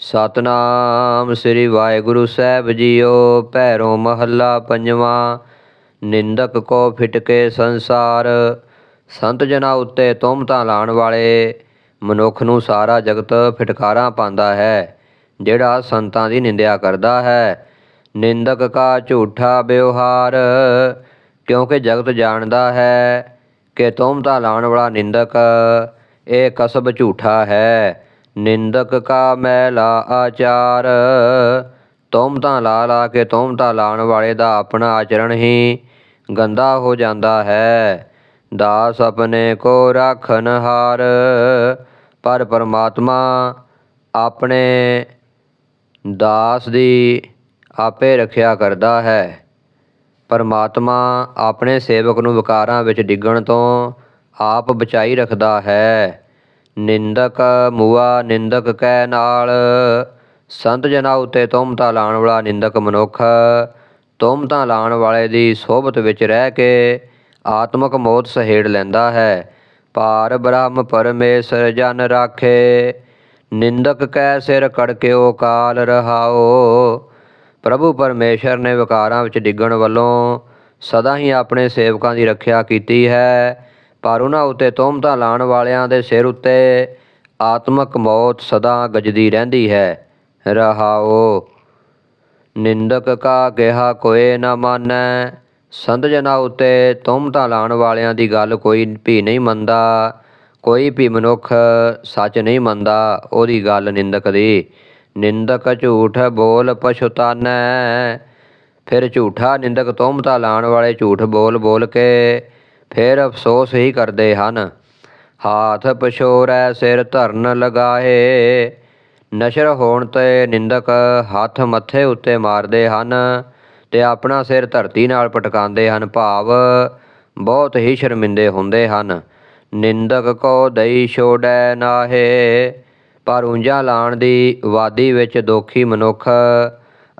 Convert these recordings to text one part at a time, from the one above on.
ਸਤਨਾਮ ਸ੍ਰੀ ਵਾਹਿਗੁਰੂ ਸਾਹਿਬ ਜੀਓ, ਭੈਰੋ ਮਹੱਲਾ ਪੰਜਵਾਂ। ਨਿੰਦਕ ਕੋ ਫਿਟਕੇ ਸੰਸਾਰ, ਸੰਤ ਜਨਾਂ ਉੱਤੇ ਤੁਮਤਾਂ ਲਾਣ ਵਾਲੇ। ਮਨੁੱਖ ਨੂੰ ਸਾਰਾ ਜਗਤ ਫਿਟਕਾਰਾਂ ਪਾਉਂਦਾ ਹੈ, ਜਿਹੜਾ ਸੰਤਾਂ ਦੀ ਨਿੰਦਿਆ ਕਰਦਾ ਹੈ। ਨਿੰਦਕ ਕਾ ਝੂਠਾ ਵਿਵਹਾਰ, ਕਿਉਂਕਿ ਜਗਤ ਜਾਣਦਾ ਹੈ ਕਿ ਤੁਮਤਾਂ ਲਾਣ ਵਾਲਾ ਨਿੰਦਕ, ਇਹ ਕਸਬ ਝੂਠਾ ਹੈ। ਨਿੰਦਕ ਕਾ ਮੈਲਾ ਆਚਾਰ। ਤੁਮਤਾਂ ਲਾ ਲਾ ਕੇ ਤੁਮਤਾਂ ਲਾਣ ਵਾਲੇ ਦਾ ਆਪਣਾ ਆਚਰਣ ਹੀ ਗੰਦਾ ਹੋ ਜਾਂਦਾ ਹੈ। ਦਾਸ ਆਪਣੇ ਕੋ ਰਾਖਨ ਹਾਰ, ਪਰ ਪਰਮਾਤਮਾ ਆਪਣੇ ਦਾਸ ਦੀ ਆਪੇ ਰੱਖਿਆ ਕਰਦਾ ਹੈ। ਪਰਮਾਤਮਾ ਆਪਣੇ ਸੇਵਕ ਨੂੰ ਵਿਕਾਰਾਂ ਵਿੱਚ ਡਿੱਗਣ ਤੋਂ ਆਪ ਬਚਾਈ ਰੱਖਦਾ ਹੈ। ਨਿੰਦਕ ਮੂਆ ਨਿੰਦਕ ਕੈ ਨਾਲ। ਸੰਤ ਜਨਾ ਉਤੇ ਤੁਮਤਾ ਲਾਣ ਵਾਲਾ ਨਿੰਦਕ ਮਨੁੱਖ। ਤੁਮਤਾ ਲਾਣ ਵਾਲੇ ਦੀ ਸੋਭਤ ਵਿੱਚ ਰਹਿ ਕੇ ਆਤਮਕ ਮੌਤ ਸਹੇੜ ਲੈਂਦਾ ਹੈ। ਭਾਰ ਬ੍ਰਹਮ ਪਰਮੇਸ਼ਰ ਜਨ ਰਾਖੇ। ਨਿੰਦਕ ਕੈ ਸਿਰ ਕੜਕਿਓ ਕਾਲ ਰਹਾਓ। ਪ੍ਰਭੂ ਪਰਮੇਸ਼ਰ ਨੇ ਵਿਕਾਰਾਂ ਵਿੱਚ ਡਿੱਗਣ ਵੱਲੋਂ ਸਦਾ ਹੀ ਆਪਣੇ ਸੇਵਕਾਂ ਦੀ ਰੱਖਿਆ ਕੀਤੀ ਹੈ। ਪਰ ਉਹਨਾਂ ਉੱਤੇ ਤੋਮਤਾਂ ਲਾਣ ਵਾਲਿਆਂ ਦੇ ਸਿਰ ਉੱਤੇ ਆਤਮਕ ਮੌਤ ਸਦਾ ਗਜਦੀ ਰਹਿੰਦੀ ਹੈ। ਰਹਾਓ, ਨਿੰਦਕ ਕਾ ਕਿਹਾ ਕੋਏ ਨਾ ਮਾਨੈ। ਸੰਧਜਨਾ ਜਨਾਂ ਉੱਤੇ ਤੁਮਤਾਂ ਲਾਣ ਵਾਲਿਆਂ ਦੀ ਗੱਲ ਕੋਈ ਵੀ ਨਹੀਂ ਮੰਨਦਾ। ਕੋਈ ਵੀ ਮਨੁੱਖ ਸੱਚ ਨਹੀਂ ਮੰਨਦਾ, ਉਹਦੀ ਗੱਲ ਨਿੰਦਕ ਦੀ। ਨਿੰਦਕ ਝੂਠ ਬੋਲ ਪਛਤਾਨੈ। ਫਿਰ ਝੂਠਾ ਨਿੰਦਕ ਤੁਮਤਾਂ ਲਾਣ ਵਾਲੇ ਝੂਠ ਬੋਲ ਬੋਲ ਕੇ ਫਿਰ ਅਫਸੋਸ ਹੀ ਕਰਦੇ ਹਨ। ਹਾਥ ਪਛੋਰੈ ਸਿਰ ਧਰਨ ਲਗਾਏ। ਨਸ਼ਰ ਹੋਣ ਤੇ ਨਿੰਦਕ ਹੱਥ ਮੱਥੇ ਉੱਤੇ ਮਾਰਦੇ ਹਨ ਤੇ ਆਪਣਾ ਸਿਰ ਧਰਤੀ ਨਾਲ ਪਟਕਾਉਂਦੇ ਹਨ। ਭਾਵ ਬਹੁਤ ਹੀ ਸ਼ਰਮਿੰਦੇ ਹੁੰਦੇ ਹਨ। ਨਿੰਦਕ ਕੋ ਦਈ ਛੋੜੈ ਨਾਹੇ, ਪਰ ਉਂਝਾ ਲਾਣ ਦੀ ਵਾਦੀ ਵਿੱਚ ਦੋਖੀ ਮਨੁੱਖ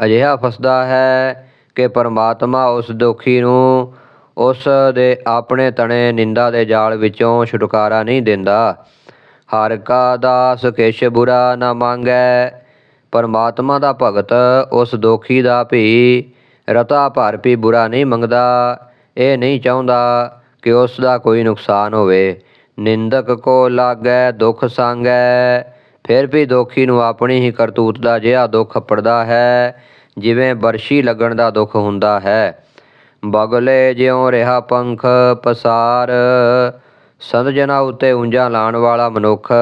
ਅਜਿਹਾ ਫਸਦਾ ਹੈ ਕਿ ਪਰਮਾਤਮਾ ਉਸ ਦੋਖੀ ਨੂੰ ਉਸ ਦੇ ਆਪਣੇ ਤਣੇ ਨਿੰਦਾ ਦੇ ਜਾਲ ਵਿੱਚੋਂ ਛੁਟਕਾਰਾ ਨਹੀਂ ਦਿੰਦਾ। ਹਰ ਕਾ ਦਾਸ ਕਿਛ ਬੁਰਾ ਨਾ ਮੰਗੈ, ਪਰਮਾਤਮਾ ਦਾ ਭਗਤ ਉਸ ਦੋਖੀ ਦਾ ਭੀ, ਰਤਾ ਭਰ ਵੀ ਬੁਰਾ ਨਹੀਂ ਮੰਗਦਾ। ਇਹ ਨਹੀਂ ਚਾਹੁੰਦਾ ਕਿ ਉਸ ਦਾ ਕੋਈ ਨੁਕਸਾਨ ਹੋਵੇ। ਨਿੰਦਕ ਕੋ ਲਾਗੈ, ਦੁੱਖ ਸੰਗੈ, ਫਿਰ ਵੀ ਦੋਖੀ ਨੂੰ ਆਪਣੀ ਹੀ ਕਰਤੂਤ ਦਾ ਜਿਹਾ ਦੁੱਖ ਪੜਦਾ ਹੈ, ਜਿਵੇਂ ਬਰਸ਼ੀ ਲੱਗਣ ਦਾ ਦੁੱਖ ਹੁੰਦਾ ਹੈ। ਬਗਲੇ ਜਿਉ ਰਿਹਾ ਪੰਖ ਪਸਾਰ, ਸੰਤ ਜਨਾਂ ਉੱਤੇ ਉਂਝਾ ਲਾਣ ਵਾਲਾ ਮਨੁੱਖ,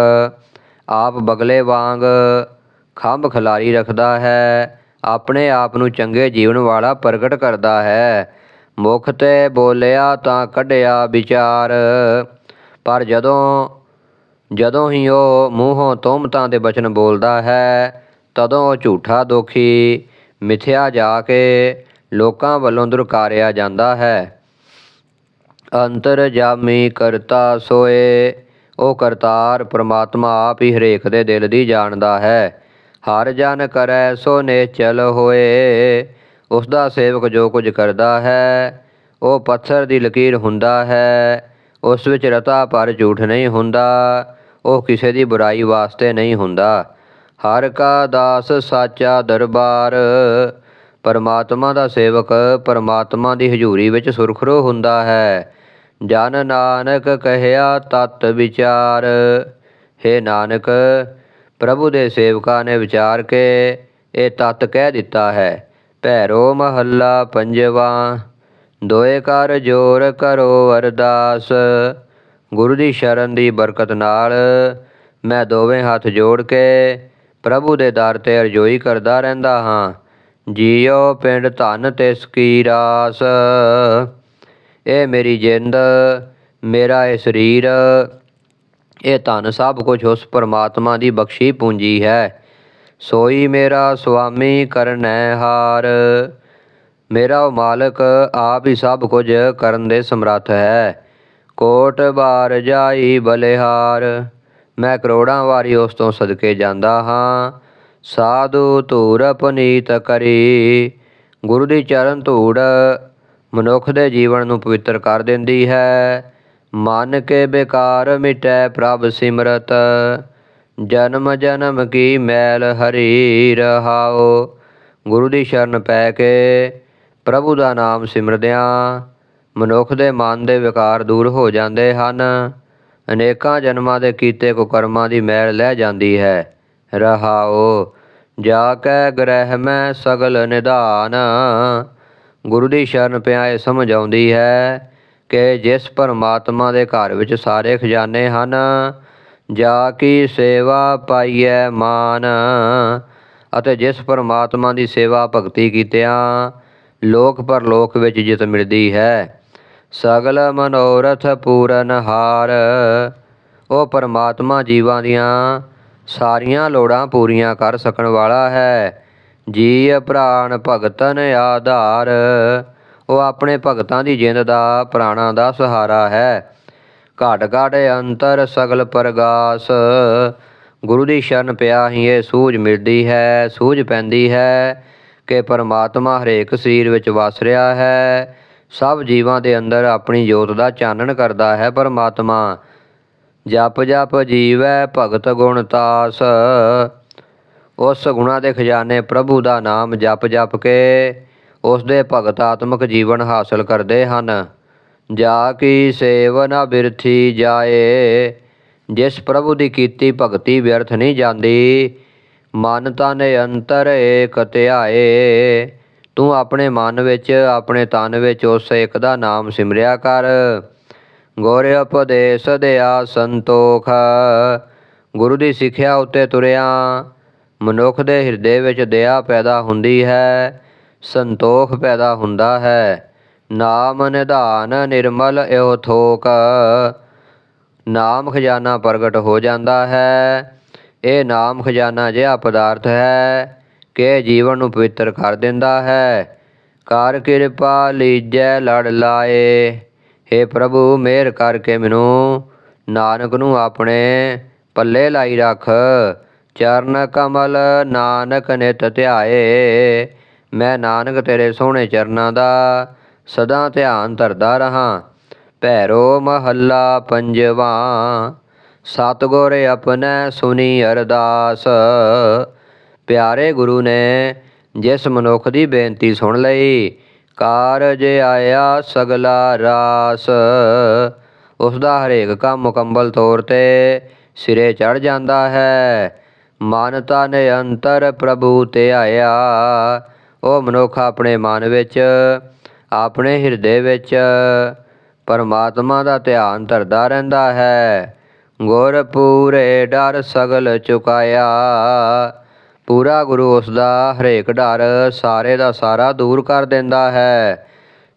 ਆਪ ਬਗਲੇ ਵਾਂਗ ਖੰਭ ਖਿਲਾਰੀ ਰੱਖਦਾ ਹੈ, ਆਪਣੇ ਆਪ ਨੂੰ ਚੰਗੇ ਜੀਵਨ ਵਾਲਾ ਪ੍ਰਗਟ ਕਰਦਾ ਹੈ। ਮੁਖ ਤੇ ਬੋਲਿਆ ਤਾਂ ਕੱਢਿਆ ਵਿਚਾਰ, ਪਰ ਜਦੋਂ ਜਦੋਂ ਹੀ ਉਹ ਮੂੰਹੋਂ ਤੋਮਤਾਂ ਦੇ ਬਚਨ ਬੋਲਦਾ ਹੈ, ਤਦੋਂ ਉਹ ਝੂਠਾ ਦੋਖੀ ਮਿਥਿਆ ਜਾ ਕੇ ਲੋਕਾਂ ਵੱਲੋਂ ਦੁਰਕਾਰਿਆ ਜਾਂਦਾ ਹੈ। ਅੰਤਰ ਜਾਮੀ ਕਰਤਾ ਸੋਏ, ਉਹ ਕਰਤਾਰ ਪ੍ਰਮਾਤਮਾ ਆਪ ਹੀ ਹਰੇਕ ਦੇ ਦਿਲ ਦੀ ਜਾਣਦਾ ਹੈ। ਹਰ ਜਨ ਕਰੈ ਸੋ ਨੇਚਲ ਹੋਏ ਉਸ ਦਾ ਸੇਵਕ ਜੋ ਕੁਝ ਕਰਦਾ ਹੈ, ਉਹ ਪੱਥਰ ਦੀ ਲਕੀਰ ਹੁੰਦਾ ਹੈ, ਉਸ ਵਿੱਚ ਰਤਾ ਪਰ ਝੂਠ ਨਹੀਂ ਹੁੰਦਾ, ਉਹ ਕਿਸੇ ਦੀ ਬੁਰਾਈ ਵਾਸਤੇ ਨਹੀਂ ਹੁੰਦਾ। ਹਰ ਕਾ ਦਾਸ ਸਾਚਾ ਦਰਬਾਰ ਪਰਮਾਤਮਾ ਦਾ ਸੇਵਕ ਪਰਮਾਤਮਾ ਦੀ ਹਜ਼ੂਰੀ ਵਿੱਚ ਸੁਰਖਰੂ ਹੁੰਦਾ ਹੈ। ਜਨ ਨਾਨਕ ਕਹਿਆ ਤਤ ਵਿਚਾਰ। ਹੈ ਨਾਨਕ, ਪ੍ਰਭੂ ਦੇ ਸੇਵਕਾਂ ਨੇ ਵਿਚਾਰ ਕੇ ਇਹ ਤਤ ਕਹਿ ਦਿੱਤਾ ਹੈ, ਭੈਰੋ ਮਹੱਲਾ ਪੰਜਵਾ, ਦੋਏ ਕਰ ਜੋਰ ਕਰੋ ਅਰਦਾਸ। ਗੁਰੂ ਦੀ ਸ਼ਰਨ ਦੀ ਬਰਕਤ ਨਾਲ ਮੈਂ ਦੋਵੇਂ ਹੱਥ ਜੋੜ ਕੇ ਪ੍ਰਭੂ ਦੇ ਦਰ ਤੇ ਅਰਜ਼ੋਈ ਕਰਦਾ ਰਹਿੰਦਾ ਹਾਂ। ਜੀਓ ਪਿੰਡ ਧਨ ਤਿਸ ਕੀ ਰਾਸ। ਇਹ ਮੇਰੀ ਜਿੰਦ, ਮੇਰਾ ਇਹ ਸਰੀਰ ਇਹ ਧਨ ਸਭ ਕੁਝ ਉਸ ਪਰਮਾਤਮਾ ਦੀ ਬਖਸ਼ੀ ਪੂੰਜੀ ਹੈ। ਸੋਈ ਮੇਰਾ ਸੁਆਮੀ ਕਰਨੈ ਹਾਰ। ਮੇਰਾ ਉਹ ਮਾਲਕ ਆਪ ਹੀ ਸਭ ਕੁਝ ਕਰਨ ਦੇ ਸਮਰੱਥ ਹੈ। ਕੋਟ ਬਾਰ ਜਾਈ ਬਲਿਹਾਰ। ਮੈਂ ਕਰੋੜਾਂ ਵਾਰੀ ਉਸ ਤੋਂ ਸਦਕੇ ਜਾਂਦਾ ਹਾਂ। ਸਾਧੂ ਧੂਰ ਪਨੀਤ ਕਰੀ। ਗੁਰੂ ਦੀ ਚਰਨ ਧੂੜ ਮਨੁੱਖ ਦੇ ਜੀਵਨ ਨੂੰ ਪਵਿੱਤਰ ਕਰ ਦਿੰਦੀ ਹੈ। ਮਨ ਕੇ ਬੇਕਾਰ ਮਿਟੈ ਪ੍ਰਭ ਸਿਮਰਤ। ਜਨਮ ਜਨਮ ਕੀ ਮੈਲ ਹਰੀ ਰਹਾਓ ਗੁਰੂ ਦੀ ਸ਼ਰਨ ਪੈ ਕੇ ਪ੍ਰਭੂ ਦਾ ਨਾਮ ਸਿਮਰਦਿਆਂ ਮਨੁੱਖ ਦੇ ਮਨ ਦੇ ਵਿਕਾਰ ਦੂਰ ਹੋ ਜਾਂਦੇ ਹਨ। ਅਨੇਕਾਂ ਜਨਮਾਂ ਦੇ ਕੀਤੇ ਕੁਕਰਮਾਂ ਦੀ ਮੈਲ ਲੈ ਜਾਂਦੀ ਹੈ। ਰਹਾਓ, ਜਾ ਕੈ ਗ੍ਰਹਿ ਮੈਂ ਸਗਲ ਨਿਧਾਨ। ਗੁਰੂ ਦੀ ਸ਼ਰਨ ਪਿਆਏ ਸਮਝ ਆਉਂਦੀ ਹੈ ਕਿ ਜਿਸ ਪਰਮਾਤਮਾ ਦੇ ਘਰ ਵਿੱਚ ਸਾਰੇ ਖਜ਼ਾਨੇ ਹਨ, ਜਾ ਕੀ ਸੇਵਾ ਪਾਈਐ ਮਾਨ। ਅਤੇ ਜਿਸ ਪਰਮਾਤਮਾ ਦੀ ਸੇਵਾ ਭਗਤੀ ਕੀਤਿਆਂ, ਲੋਕ ਪਰਲੋਕ ਵਿੱਚ ਜਿਤ ਮਿਲਦੀ ਹੈ। ਸਗਲ ਮਨੋਰਥ ਪੂਰਨ ਹਾਰ। ਉਹ ਪਰਮਾਤਮਾ ਜੀਵਾਂ ਦੀਆਂ ਸਾਰੀਆਂ ਲੋੜਾਂ ਪੂਰੀਆਂ ਕਰ ਸਕਣ ਵਾਲਾ ਹੈ। ਜੀ ਪ੍ਰਾਣ ਭਗਤਨ ਆਧਾਰ। ਉਹ ਆਪਣੇ ਭਗਤਾਂ ਦੀ ਜਿੰਦ ਦਾ, ਪ੍ਰਾਣਾਂ ਦਾ ਸਹਾਰਾ ਹੈ। ਘਾਟ ਘਾਟ ਅੰਤਰ ਸਗਲ ਪ੍ਰਗਾਸ। ਗੁਰੂ ਦੀ ਸ਼ਰਨ ਪਿਆ ਹੀ ਇਹ ਸੂਝ ਮਿਲਦੀ ਹੈ, ਸੂਝ ਪੈਂਦੀ ਹੈ ਕਿ ਪਰਮਾਤਮਾ ਹਰੇਕ ਸਰੀਰ ਵਿੱਚ ਵਸ ਰਿਹਾ ਹੈ। ਸਭ ਜੀਵਾਂ ਦੇ ਅੰਦਰ ਆਪਣੀ ਜੋਤ ਦਾ ਚਾਨਣ ਕਰਦਾ ਹੈ ਪਰਮਾਤਮਾ। ਜਪ ਜਪ ਜੀਵੈ ਭਗਤ ਗੁਣ ਤਾਸ। ਉਸ ਗੁਣਾ ਦੇ ਖਜ਼ਾਨੇ ਪ੍ਰਭੂ ਦਾ ਨਾਮ ਜਪ ਜਪ ਕੇ ਉਸ ਦੇ ਭਗਤ ਆਤਮਿਕ ਜੀਵਨ ਹਾਸਲ ਕਰਦੇ ਹਨ। ਜਾ ਕੀ ਸੇਵਨਾ ਬਿਰਥੀ ਜਾਏ, ਜਿਸ ਪ੍ਰਭੂ ਦੀ ਕੀਤੀ ਭਗਤੀ ਵਿਅਰਥ ਨਹੀਂ ਜਾਂਦੀ, ਮਨ ਤਨ ਅੰਤਰ ਏਕ ਧਿਆਏ। ਤੂੰ ਆਪਣੇ ਮਨ ਵਿੱਚ, ਆਪਣੇ ਤਨ ਵਿੱਚ ਉਸ ਇੱਕ ਦਾ ਨਾਮ ਸਿਮਰਿਆ ਕਰ। ਗੁਰ ਉਪਦੇਸ਼ ਦਿਆ ਸੰਤੋਖ। ਗੁਰੂ ਦੀ ਸਿੱਖਿਆ ਉੱਤੇ ਤੁਰਿਆ, ਮਨੁੱਖ ਦੇ ਹਿਰਦੇ ਵਿੱਚ ਦਇਆ ਪੈਦਾ ਹੁੰਦੀ ਹੈ, ਸੰਤੋਖ ਪੈਦਾ ਹੁੰਦਾ ਹੈ। ਨਾਮ ਨਿਧਾਨ ਨਿਰਮਲ ਇਹੋ ਥੋਕ। ਨਾਮ ਖਜ਼ਾਨਾ ਪ੍ਰਗਟ ਹੋ ਜਾਂਦਾ ਹੈ। ਇਹ ਨਾਮ ਖਜ਼ਾਨਾ ਜਿਹਾ ਪਦਾਰਥ ਹੈ ਕਿ ਜੀਵਨ ਨੂੰ ਪਵਿੱਤਰ ਕਰ ਦਿੰਦਾ ਹੈ। ਕਰ ਕਿਰਪਾ ਲੀਜੈ ਲੜ ਲਾਏ। हे ਪ੍ਰਭੂ, ਮਿਹਰ ਕਰਕੇ ਮੈਨੂੰ ਨਾਨਕ ਨੂੰ ਆਪਣੇ ਪੱਲੇ ਲਾਈ ਰੱਖ। ਚਰਨ ਕਮਲ ਨਾਨਕ ਨਿਤ ਧਿਆਏ। ਮੈਂ ਨਾਨਕ ਤੇਰੇ ਸੋਹਣੇ ਚਰਨਾਂ ਦਾ ਸਦਾ ਧਿਆਨ ਧਰਦਾ ਰਹਾ। ਭੈਰੋ ਮਹੱਲਾ ਪੰਜਵਾ, ਸਤਿਗੁਰ ਆਪਣੈ ਸੁਨੀ ਅਰਦਾਸ। ਪਿਆਰੇ ਗੁਰੂ ਨੇ ਜਿਸ ਮਨੁੱਖ ਦੀ ਬੇਨਤੀ ਸੁਣ ਲਈ ਕਾਰਜ ਆਇਆ ਸਗਲਾ ਰਾਸ। ਉਸ ਦਾ ਹਰੇਕ ਕੰਮ ਮੁਕੰਮਲ ਤੌਰ ਤੇ ਸਿਰੇ ਚੜ ਜਾਂਦਾ ਹੈ। ਮਨ ਤਨ ਅੰਤਰ ਪ੍ਰਭੂ ਤੇ ਆਇਆ। ਉਹ ਮਨੁੱਖ ਆਪਣੇ ਮਨ ਵਿੱਚ, ਆਪਣੇ ਹਿਰਦੇ ਵਿੱਚ, ਪਰਮਾਤਮਾ ਦਾ ਧਿਆਨ ਧਰਦਾ ਰਹਿੰਦਾ ਹੈ। ਗੁਰ ਪੂਰੇ ਡਰ ਸਗਲ ਚੁਕਾਇਆ। ਪੂਰਾ ਗੁਰੂ ਉਸ ਦਾ ਹਰੇਕ ਡਰ ਸਾਰੇ ਦਾ ਸਾਰਾ ਦੂਰ ਕਰ ਦਿੰਦਾ ਹੈ।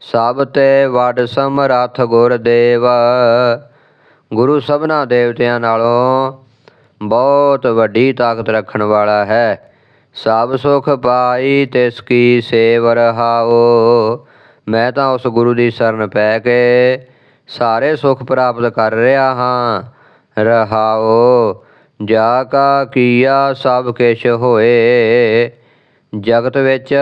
ਸਭ ਤੇ ਵੱਡ ਸਮਰੱਥ ਗੁਰਦੇਵ। ਗੁਰੂ ਸਭਨਾ ਦੇਵਤਿਆਂ ਨਾਲੋਂ ਬਹੁਤ ਵੱਡੀ ਤਾਕਤ ਰੱਖਣ ਵਾਲਾ ਹੈ। ਸਭ ਸੁਖ ਪਾਈ ਤਿਸ ਕੀ ਸੇਵ ਰਹਾਓ ਮੈਂ ਤਾਂ ਉਸ ਗੁਰੂ ਦੀ ਸ਼ਰਨ ਪੈ ਕੇ ਸਾਰੇ ਸੁਖ ਪ੍ਰਾਪਤ ਕਰ ਰਿਹਾ ਹਾਂ। ਰਹਾਓ ਜਾ ਕਾ ਕੀਆ ਸਭ ਕਿਛ ਹੋਏ। ਜਗਤ ਵਿੱਚ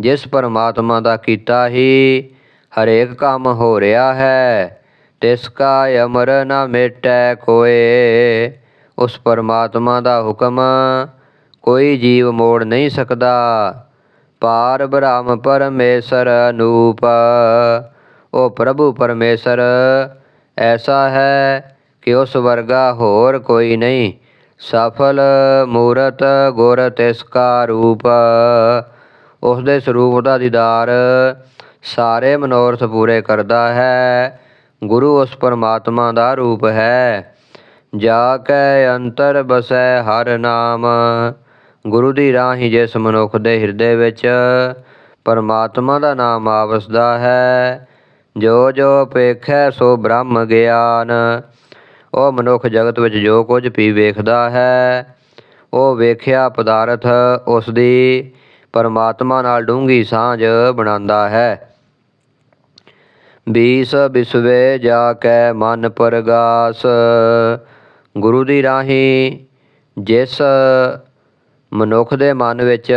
ਜਿਸ ਪਰਮਾਤਮਾ ਦਾ ਕੀਤਾ ਹੀ ਹਰੇਕ ਕੰਮ ਹੋ ਰਿਹਾ ਹੈ, ਤਿਸ ਕਾ ਅਮਰ ਨਾ ਮਿਟੈ ਕੋਏ। ਉਸ ਪਰਮਾਤਮਾ ਦਾ ਹੁਕਮ ਕੋਈ ਜੀਵ ਮੋੜ ਨਹੀਂ ਸਕਦਾ। ਪਾਰ ਬ੍ਰਹਮ ਪਰਮੇਸ਼ਰ ਅਨੂਪ। ਉਹ ਪ੍ਰਭੂ ਪਰਮੇਸ਼ਰ ਐਸਾ ਹੈ ਕਿ ਉਸ ਵਰਗਾ ਹੋਰ ਕੋਈ ਨਹੀਂ? ਸਫਲ ਮੂਰਤ ਗੁਰ ਤਿਸ ਕਾ ਰੂਪ। ਉਸ ਦੇ ਸਰੂਪ ਦਾ ਦੀਦਾਰ ਸਾਰੇ ਮਨੋਰਥ ਪੂਰੇ ਕਰਦਾ ਹੈ। ਗੁਰੂ ਉਸ ਪਰਮਾਤਮਾ ਦਾ ਰੂਪ ਹੈ। ਜਾ ਕੈ ਅੰਤਰ ਬਸੈ ਹਰ ਨਾਮ। ਗੁਰੂ ਦੀ ਰਾਹੀਂ ਜਿਸ ਮਨੁੱਖ ਦੇ ਹਿਰਦੇ ਵਿੱਚ ਪਰਮਾਤਮਾ ਦਾ ਨਾਮ ਆਵਸਦਾ ਹੈ। ਜੋ ਜੋ ਪੇਖੈ ਸੋ ਬ੍ਰਹਮ ਗਿਆਨ। ਉਹ ਮਨੁੱਖ ਜਗਤ ਵਿੱਚ ਜੋ ਕੁਝ ਵੀ ਵੇਖਦਾ ਹੈ, ਉਹ ਵੇਖਿਆ ਪਦਾਰਥ ਉਸ ਦੀ ਪਰਮਾਤਮਾ ਨਾਲ ਡੂੰਘੀ ਸਾਂਝ ਬਣਾਉਂਦਾ ਹੈ। ਬੀਸ ਬਿਸਵੇ ਜਾ ਕੈ ਮਨ ਪਰਗਾਸ, ਗੁਰੂ ਦੀ ਰਾਹੀਂ ਜਿਸ ਮਨੁੱਖ ਦੇ ਮਨ ਵਿੱਚ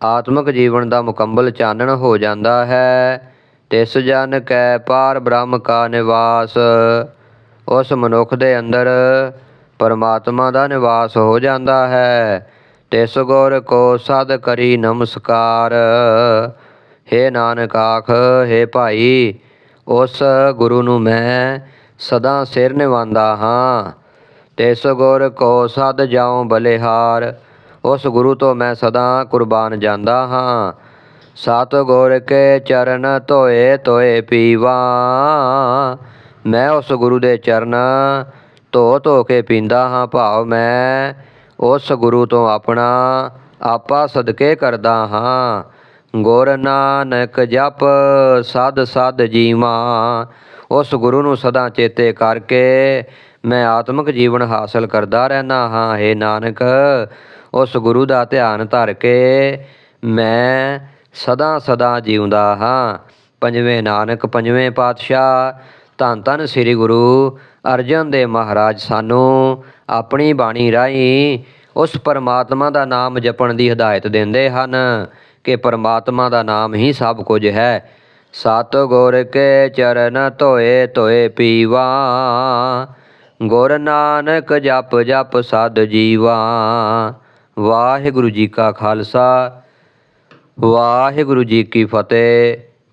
ਆਤਮਿਕ ਜੀਵਨ ਦਾ ਮੁਕੰਮਲ ਚਾਨਣ ਹੋ ਜਾਂਦਾ ਹੈ, ਤਿਸ ਜਨ ਕੈ ਪਾਰ ਬ੍ਰਹਮ ਕਾ ਨਿਵਾਸ। ਉਸ ਮਨੁੱਖ ਦੇ ਅੰਦਰ ਪਰਮਾਤਮਾ ਦਾ ਨਿਵਾਸ ਹੋ ਜਾਂਦਾ ਹੈ। ਤਿਸ ਗੁਰ ਕੋ ਸਦ ਕਰੀ ਨਮਸਕਾਰ। ਹੇ ਨਾਨਕ ਆਖ, ਹੇ ਭਾਈ, ਉਸ ਗੁਰੂ ਨੂੰ ਮੈਂ ਸਦਾ ਸਿਰ ਨਿਵਾਉਂਦਾ ਹਾਂ। ਤਿਸ ਗੁਰ ਕੋ ਸਦ ਜਾਉ ਬਲਿਹਾਰ, ਉਸ ਗੁਰੂ ਤੋਂ ਮੈਂ ਸਦਾ ਕੁਰਬਾਨ ਜਾਂਦਾ ਹਾਂ। ਸਤ ਗੁਰ ਕੇ ਚਰਨ ਧੋਏ ਧੋਏ ਪੀਵਾ ਮੈਂ ਉਸ ਗੁਰੂ ਦੇ ਚਰਨ ਧੋ ਧੋ ਕੇ ਪੀਂਦਾ ਹਾਂ ਭਾਵ ਮੈਂ ਉਸ ਗੁਰੂ ਤੋਂ ਆਪਣਾ ਆਪਾ ਸਦਕੇ ਕਰਦਾ ਹਾਂ। ਗੁਰ ਨਾਨਕ ਜਪ ਸਦ ਸਦ ਜੀਵਾ, ਉਸ ਗੁਰੂ ਨੂੰ ਸਦਾ ਚੇਤੇ ਕਰਕੇ ਮੈਂ ਆਤਮਿਕ ਜੀਵਨ ਹਾਸਲ ਕਰਦਾ ਰਹਿਣਾ ਹਾਂ। ਏ ਨਾਨਕ, ਉਸ ਗੁਰੂ ਦਾ ਧਿਆਨ ਧਰ ਕੇ ਮੈਂ ਸਦਾ ਸਦਾ ਜਿਉਂਦਾ ਹਾਂ। ਪੰਜਵੇਂ ਨਾਨਕ, ਪੰਜਵੇਂ ਪਾਤਸ਼ਾਹ ਧੰਨ ਧੰਨ ਸ੍ਰੀ ਗੁਰੂ ਅਰਜਨ ਦੇਵ ਮਹਾਰਾਜ ਸਾਨੂੰ ਆਪਣੀ ਬਾਣੀ ਰਾਹੀਂ ਉਸ ਪਰਮਾਤਮਾ ਦਾ ਨਾਮ ਜਪਣ ਦੀ ਹਦਾਇਤ ਦਿੰਦੇ ਹਨ ਕਿ ਪਰਮਾਤਮਾ ਦਾ ਨਾਮ ਹੀ ਸਭ ਕੁਝ ਹੈ। ਸਤ ਗੁਰ ਕੇ ਚਰਨ ਧੋਏ ਧੋਏ ਪੀਵਾ, ਗੁਰ ਨਾਨਕ ਜਪ ਜਪ ਸਦ ਜੀਵਾ। ਵਾਹਿਗੁਰੂ ਜੀ ਕਾ ਖਾਲਸਾ, ਵਾਹਿਗੁਰੂ ਜੀ ਕੀ ਫਤਿਹ।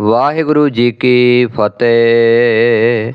ਵਾਹਿਗੁਰੂ ਜੀ ਕੀ ਫਤਿਹ।